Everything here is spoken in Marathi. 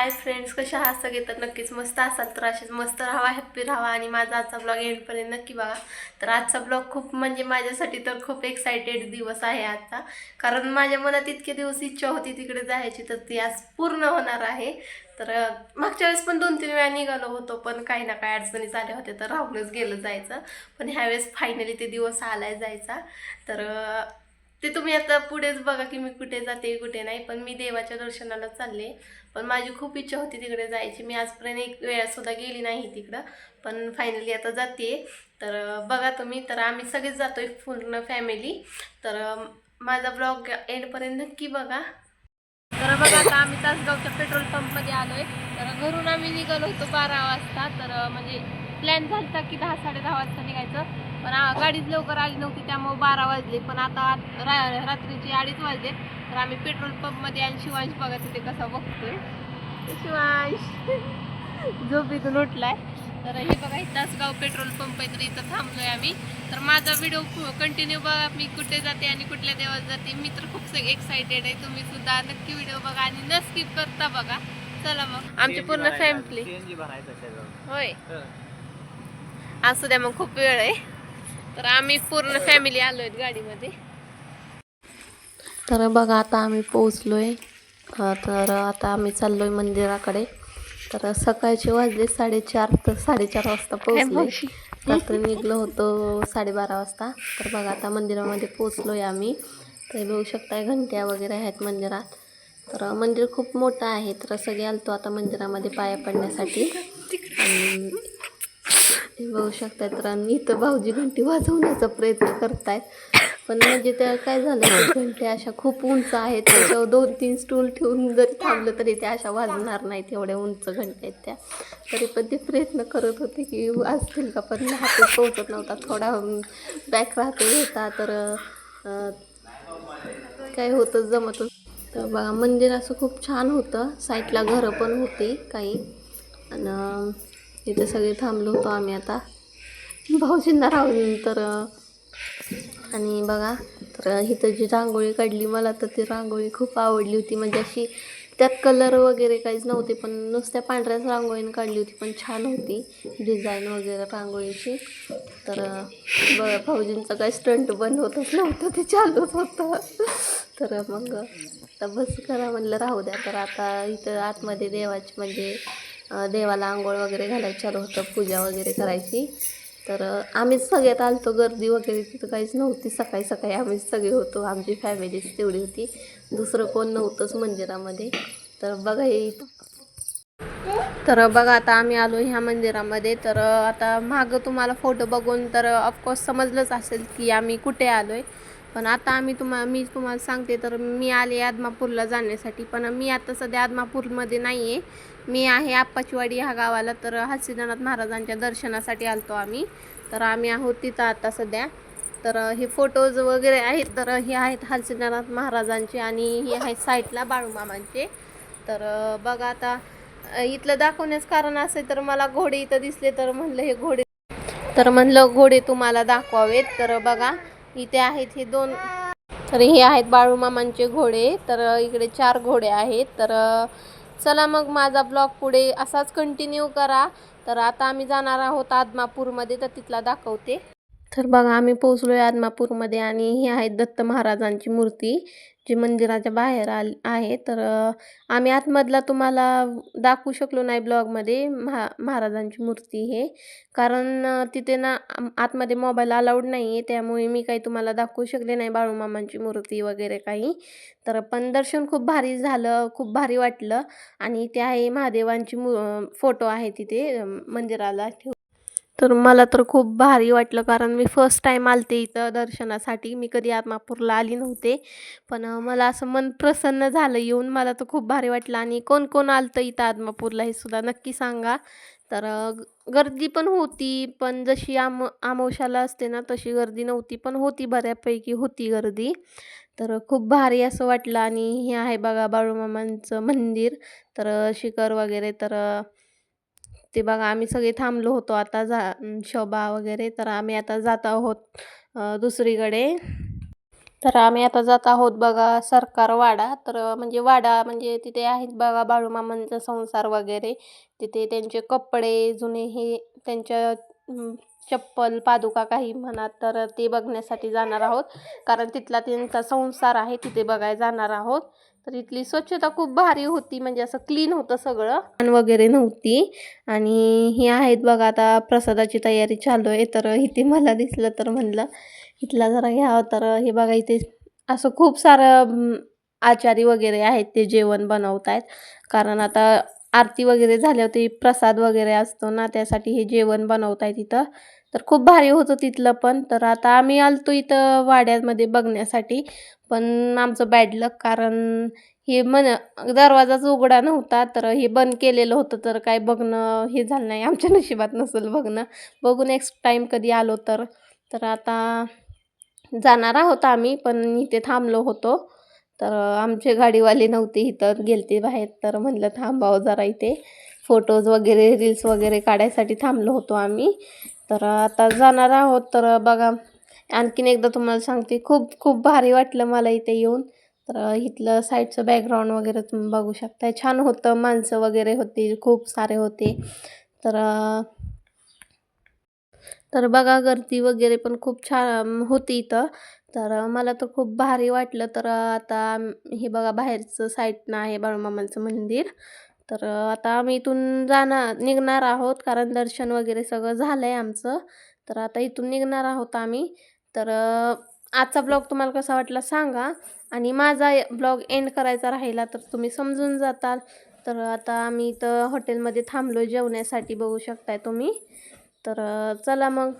हाय फ्रेंड्स कशा आहात सगळे? तर नक्कीच मस्त असाल तर असेच मस्त राहावा हॅप्पी राहावा आणि माझा आजचा ब्लॉग एंडपर्यंत नक्की बघा. तर आजचा ब्लॉग खूप म्हणजे माझ्यासाठी तर खूप एक्सायटेड दिवस आहे आजचा. कारण माझ्या मनात इतके दिवस इच्छा होती तिकडे जायची तर ती आज पूर्ण होणार आहे. तर मागच्या वेळेस पण दोन तीन वेळा निघालो होतो पण काही ना काही अडचणी झाल्या होत्या तर राहूनच गेलं जायचं. पण ह्यावेळेस फायनली ते दिवस आलाय जायचा. तर ते तुम्ही आता पुढेच बघा की मी कुठे जाते कुठे नाही. पण मी देवाच्या दर्शनाला चालले. पण माझी खूप इच्छा होती तिकडे जायची. मी आजपर्यंत एक वेळासुद्धा गेली नाही तिकडं. पण फायनली आता जाते. तर बघा तुम्ही. तर आम्ही सगळेच जातोय पूर्ण फॅमिली तर माझा ब्लॉग एंडपर्यंत नक्की बघा. तर बघा आता आम्ही तासगावच्या पेट्रोल पंपमध्ये आलोय. तर घरून आम्ही निघालो होतो बारा वाजता. तर म्हणजे प्लॅन झाला की दहा साडे दहा वाजता निघायचं. गाडीच लवकर आली नव्हती त्यामुळे बारा वाजले. पण आता रात्रीचे अडीच वाजले. तर आम्ही पेट्रोल पंपमध्ये आणि शिवांश बघा तिथे कसा बघतोय. शिवांश. झोपेतून उठलाय. तर हे बघा तासगाव पेट्रोल पंप आहे तर इथं थांबलोय आम्ही. तर माझा व्हिडिओ कंटिन्यू बघा मी कुठे जाते आणि कुठल्या देवात जाते. मी तर खूप एक्साइटेड आहे. तुम्ही सुद्धा नक्की व्हिडिओ बघा आणि न स्किप करता बघा. चला मग. आमची पूर्ण फॅमिली होय. असू द्या मग खूप वेळ आहे. तर आम्ही पूर्ण फॅमिली आलोय गाडीमध्ये. तर बघा आता आम्ही पोहोचलोय. तर आता आम्ही चाललोय मंदिराकडे. तर सकाळचे वाजले साडेचार तर साडेचार वाजता पोहोचलोय. रात्री निघलो होतो साडेबारा वाजता. तर बघा आता मंदिरामध्ये पोहोचलोय आम्ही. तर बघू शकताय घंट्या वगैरे आहेत मंदिरात. तर मंदिर खूप मोठं आहे तर सगळे आलतो आता मंदिरामध्ये पाया पडण्यासाठी. आणि बघू शकतात तर आणि इथं भाऊजी घंटी वाजवण्याचा प्रयत्न करतायत. पण म्हणजे त्या काय झालं घंटे घंट्या अशा खूप उंच आहेत. त्याच्यावर दोन तीन स्टूल ठेवून जरी थांबलं तरी त्या अशा वाजणार नाहीत. एवढ्या उंच घंट्या आहेत त्या. तरी पण ते प्रयत्न करत होते की वाजतील का? पण हात पोहोचत नव्हता. थोडा बॅक राहते होता. तर काय होतं जमत तर बघा मंदिर असं खूप छान होतं. साईडला घरं पण होती काही. आणि इथे सगळे थांबलो होतो आम्ही आता. भाऊजींना राहून तर आणि बघा तर इथं जी रांगोळी काढली मला तर ती रांगोळी खूप आवडली होती. म्हणजे अशी त्यात कलर वगैरे काहीच नव्हते पण नुसत्या पांढऱ्याच रांगोळीनं काढली होती पण छान होती डिझाईन वगैरे रांगोळीची. तर बघा भाऊजींचं काही स्टंट बंद होतच नव्हतं ते चालूच होतं. तर मग आता बस करा म्हणलं राहू द्या. तर आता इथं आतमध्ये देवाची म्हणजे देवाला आंघोळ वगैरे घालायचं चालू होतं पूजा वगैरे करायची. तर आम्हीच सगळ्यात आलतो गर्दी वगैरे तिथं काहीच नव्हती. सकाळी सकाळी आम्हीच सगळे होतो. आमची फॅमिलीच तेवढी होती. दुसरं कोण नव्हतंच मंदिरामध्ये. तर बघा हे तर बघा आता आम्ही आलो ह्या मंदिरामध्ये. तर आता मागं तुम्हाला फोटो बघून तर ऑफकोर्स समजलंच असेल की आम्ही कुठे आलो आहे पण आता आम्ही तुम्हा मी तुम्हाला सांगते तर मी आले आदमापूरला जाण्यासाठी. पण मी आता सध्या आदमापूरमध्ये नाही आहे मी आहे आप्पाचीवाडी ह्या गावाला. तर हस्तिनाथ महाराजांच्या दर्शनासाठी आलतो आम्ही. तर आम्ही आहोत तिथं आता सध्या. तर हे फोटोज वगैरे आहेत. तर हे आहेत हलसिनाथ महाराजांचे आणि हे आहेत साईडला बाळूमामांचे. तर बघा आता इथलं दाखवण्याचं कारण असेल तर मला घोडे इथं दिसले तर म्हणलं हे घोडे. तर म्हणलं घोडे तुम्हाला दाखवावेत. तर बघा इथे आहेत हे दोन. तर हे आहेत बाळूमामांचे घोडे. तर इकडे चार घोडे आहेत. तर चला मग माझा ब्लॉग पुढे असाच कंटिन्यू करा. तर आता आम्ही जाणार आहोत आदमापूरमध्ये. तर तिथला दाखवते. तर बघा आम्ही पोहोचलो आहे आदमापूरमध्ये आणि ही आहे दत्त महाराजांची मूर्ती जी मंदिराच्या बाहेर आल आहे. तर आम्ही आतमधला तुम्हाला दाखवू शकलो नाही ब्लॉगमध्ये महा महाराजांची मूर्ती हे. कारण तिथे ना आतमध्ये मोबाईल अलाउड नाही आहे त्यामुळे मी काही तुम्हाला दाखवू शकले नाही बाळूमामांची मूर्ती वगैरे काही. तर पण दर्शन खूप भारी झालं खूप भारी वाटलं. आणि ते आहे महादेवांची मू फोटो आहे तिथे मंदिराला ठेव तर मला तर खूप भारी वाटलं कारण मी फर्स्ट टाईम आलते इथं दर्शनासाठी. मी कधी आत्मापूरला आली नव्हते पण मला असं मन प्रसन्न झालं येऊन. मला तर खूप भारी वाटलं. आणि कोण कोण आलतं इथं आदमापूरला हे सुद्धा नक्की सांगा. तर गर्दी पण होती पण जशी आम आमोशाला असते ना तशी गर्दी नव्हती पण होती बऱ्यापैकी होती गर्दी. तर खूप भारी असं वाटलं. आणि हे आहे बघा बाळूमामांचं मंदिर. तर शिखर वगैरे तर ते बघा आम्ही सगळे थांबलो होतो. आता जा शोभा वगैरे तर आम्ही आता जात आहोत दुसरीकडे. तर आम्ही आता जात आहोत बघा सरकार वाडा. तर म्हणजे वाडा म्हणजे तिथे आहेत बघा बाळूमामांचा संसार वगैरे. तिथे त्यांचे कपडे जुने हे त्यांच्या चप्पल पादुका काही म्हणा तर ते बघण्यासाठी जाणार आहोत. कारण तिथला त्यांचा संसार आहे तिथे बघायला जाणार आहोत. तर इथली स्वच्छता खूप भारी होती म्हणजे असं क्लीन होतं सगळं. घाण वगैरे नव्हती. आणि ही आहेत बघा आता प्रसादाची तयारी चालू आहे. तर इथे मला दिसलं तर म्हणलं इथला जरा घ्यावं. तर हे बघा इथे असं खूप सारं आचारी वगैरे आहेत ते जेवण बनवत आहेत कारण आता आरती वगैरे झाल्यावर ते प्रसाद वगैरे असतो ना त्यासाठी हे जेवण बनवत आहेत इथं. तर खूप भारी होतं तिथलं पण. तर आता आम्ही आलतो इथं वाड्यामध्ये बघण्यासाठी. पण आमचं बॅड लक कारण हे मन दरवाजाच उघडा नव्हता तर हे बंद केलेलं होतं. तर काय बघणं हे झालं नाही. आमच्या नशिबात नसेल बघणं. बघू नेक्स्ट टाईम कधी आलो तर. तर आता जाणार आहोत आम्ही पण इथे थांबलो होतो. तर आमचे गाडीवाले नव्हते इथं गेलते बाहेर. तर म्हणलं थांबावं जरा इथे. फोटोज वगैरे रील्स वगैरे काढायसाठी थांबलो होतो आम्ही. तर आता जाणार आहोत. तर बघा आणखीन एकदा तुम्हाला सांगते खूप खूप भारी वाटलं मला इथे येऊन. तर इथलं साईडचं बॅकग्राऊंड वगैरे तुम्ही बघू शकता. छान होतं माणसं वगैरे होती खूप सारे होते. तर तर बघा गर्दी वगैरे पण खूप छान होती इथं. तर मला तर खूप भारी वाटलं. तर आता हे बघा बाहेरचं साईडनं आहे बाळूमामांचं मंदिर. तर आता आम्ही इथून जाणार निघणार आहोत. कारण दर्शन वगैरे सगळं झालं आहे आमचं. तर आता इथून निघणार आहोत आम्ही. तर आजचा ब्लॉग तुम्हाला कसा वाटला सांगा. आणि माझा ब्लॉग एंड करायचा राहिला तर तुम्ही समजून जाताल. तर आता आम्ही इथं हॉटेलमध्ये थांबलो जेवण्यासाठी बघू शकताय तुम्ही. तर चला मग.